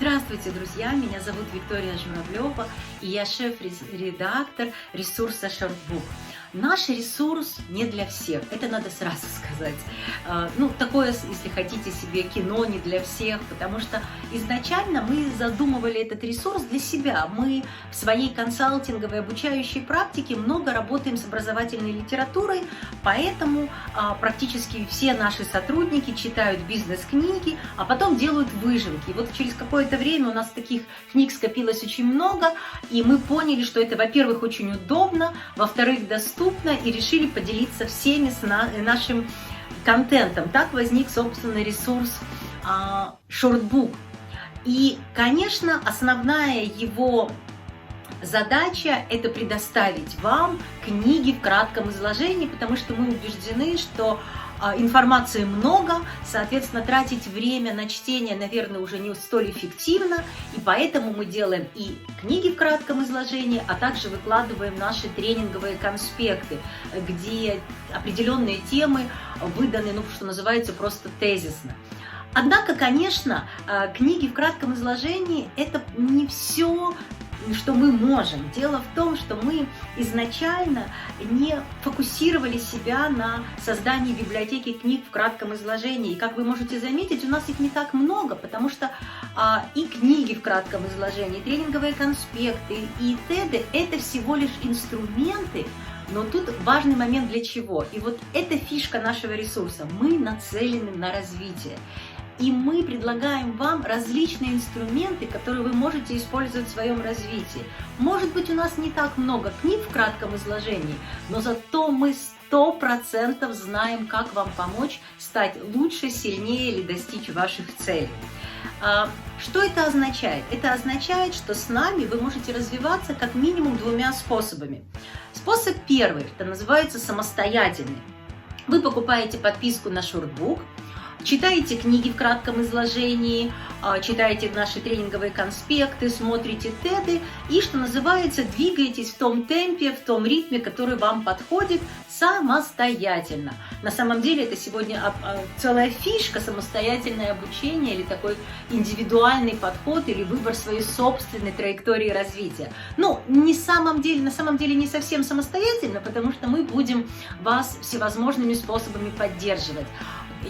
Здравствуйте, друзья! Меня зовут Виктория Журавлева, и я шеф-редактор ресурса Shortbook. Наш ресурс не для всех, это надо сразу сказать. А, ну, такое, если хотите себе, кино не для всех, потому что изначально мы задумывали этот ресурс для себя. Мы в своей консалтинговой обучающей практике много работаем с образовательной литературой, поэтому а, практически все наши сотрудники читают бизнес-книги, а потом делают выжимки. И вот через какое-то время у нас таких книг скопилось очень много, и мы поняли, что это, во-первых, очень удобно, во-вторых, доступно, доступно и решили поделиться всеми с на, нашим контентом. Так возник, собственно, ресурс а, Shortbook. И, конечно, основная его задача – это предоставить вам книги в кратком изложении, потому что мы убеждены, что информации много, соответственно, тратить время на чтение, наверное, уже не столь эффективно, и поэтому мы делаем и книги в кратком изложении, а также выкладываем наши тренинговые конспекты, где определенные темы выданы, ну, что называется, просто тезисно. Однако, конечно, а, книги в кратком изложении – это не все что мы можем. Дело в том, что мы изначально не фокусировали себя на создании библиотеки книг в кратком изложении. И как вы можете заметить, у нас их не так много, потому что а, и книги в кратком изложении, и тренинговые конспекты, и теды – это всего лишь инструменты, но тут важный момент для чего. И вот эта фишка нашего ресурса. Мы нацелены на развитие. И мы предлагаем вам различные инструменты, которые вы можете использовать в своем развитии. Может быть, у нас не так много книг в кратком изложении, но зато мы сто процентов знаем, как вам помочь стать лучше, сильнее или достичь ваших целей. А, что это означает? Это означает, что с нами вы можете развиваться как минимум двумя способами. Способ первый, это называется самостоятельный. Вы покупаете подписку на шортбук, Читаете книги в кратком изложении, а, читаете наши тренинговые конспекты, смотрите теды и, что называется, двигаетесь в том темпе, в том ритме, который вам подходит самостоятельно. На самом деле это сегодня а, а, целая фишка, самостоятельное обучение или такой индивидуальный подход или выбор своей собственной траектории развития. Ну, не самом деле, на самом деле не совсем самостоятельно, потому что мы будем вас всевозможными способами поддерживать.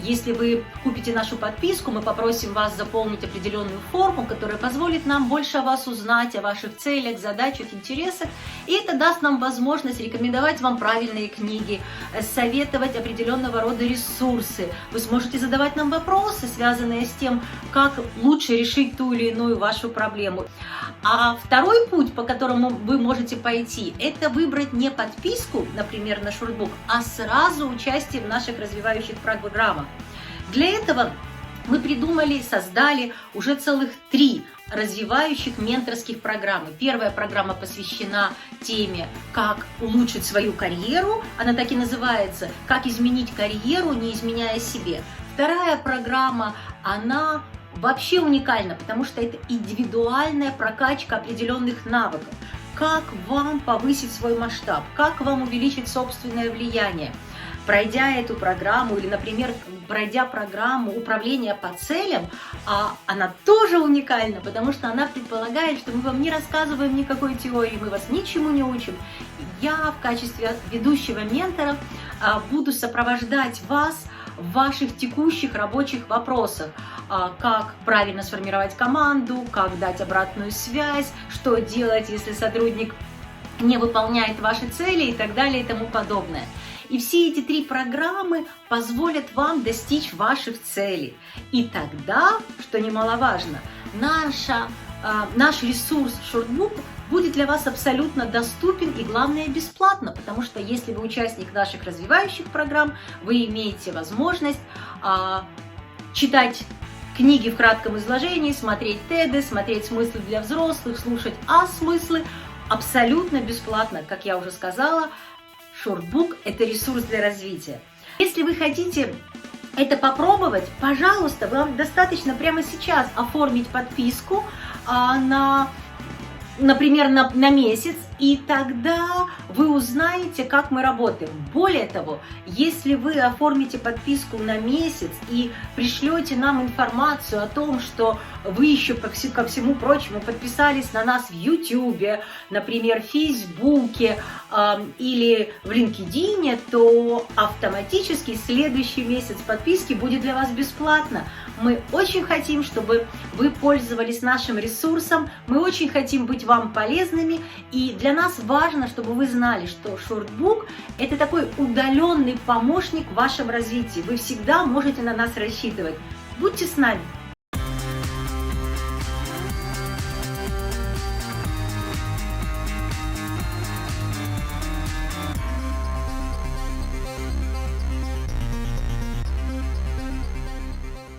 Если вы купите нашу подписку, мы попросим вас заполнить определенную форму, которая позволит нам больше о вас узнать, о ваших целях, задачах, интересах. И это даст нам возможность рекомендовать вам правильные книги, советовать определенного рода ресурсы. Вы сможете задавать нам вопросы, связанные с тем, как лучше решить ту или иную вашу проблему. А второй путь, по которому вы можете пойти, это выбрать не подписку, например, на Шуртбук, а сразу участие в наших развивающих программах. Для этого мы придумали, создали уже целых три развивающих менторских программы. Первая программа посвящена теме «Как улучшить свою карьеру». Она так и называется «Как изменить карьеру, не изменяя себе». Вторая программа, она вообще уникальна, потому что это индивидуальная прокачка определенных навыков. Как вам повысить свой масштаб, как вам увеличить собственное влияние. Пройдя эту программу или, например, пройдя программу управления по целям, а она тоже уникальна, потому что она предполагает, что мы вам не рассказываем никакой теории, мы вас ничему не учим. Я в качестве ведущего ментора а, буду сопровождать вас в ваших текущих рабочих вопросах. Как правильно сформировать команду, как дать обратную связь, что делать, если сотрудник не выполняет ваши цели и так далее и тому подобное. И все эти три программы позволят вам достичь ваших целей. И тогда, что немаловажно, наша, наш ресурс Shortbook будет для вас абсолютно доступен и, главное, бесплатно, потому что если вы участник наших развивающих программ, вы имеете возможность э, читать книги в кратком изложении, смотреть теды, смотреть смыслы для взрослых, слушать а-смыслы абсолютно бесплатно, как я уже сказала, Шортбук – это ресурс для развития. Если вы хотите это попробовать, пожалуйста, вам достаточно прямо сейчас оформить подписку а, на например, на, на месяц, и тогда вы узнаете, как мы работаем. Более того, если вы оформите подписку на месяц и пришлете нам информацию о том, что вы еще, ко всему прочему, подписались на нас в YouTube, например, в Фейсбуке э, или в LinkedIn, то автоматически следующий месяц подписки будет для вас бесплатно. Мы очень хотим, чтобы вы пользовались нашим ресурсом, мы очень хотим быть вам полезными, и для нас важно, чтобы вы знали, что шортбук – это такой удаленный помощник в вашем развитии. Вы всегда можете на нас рассчитывать. Будьте с нами!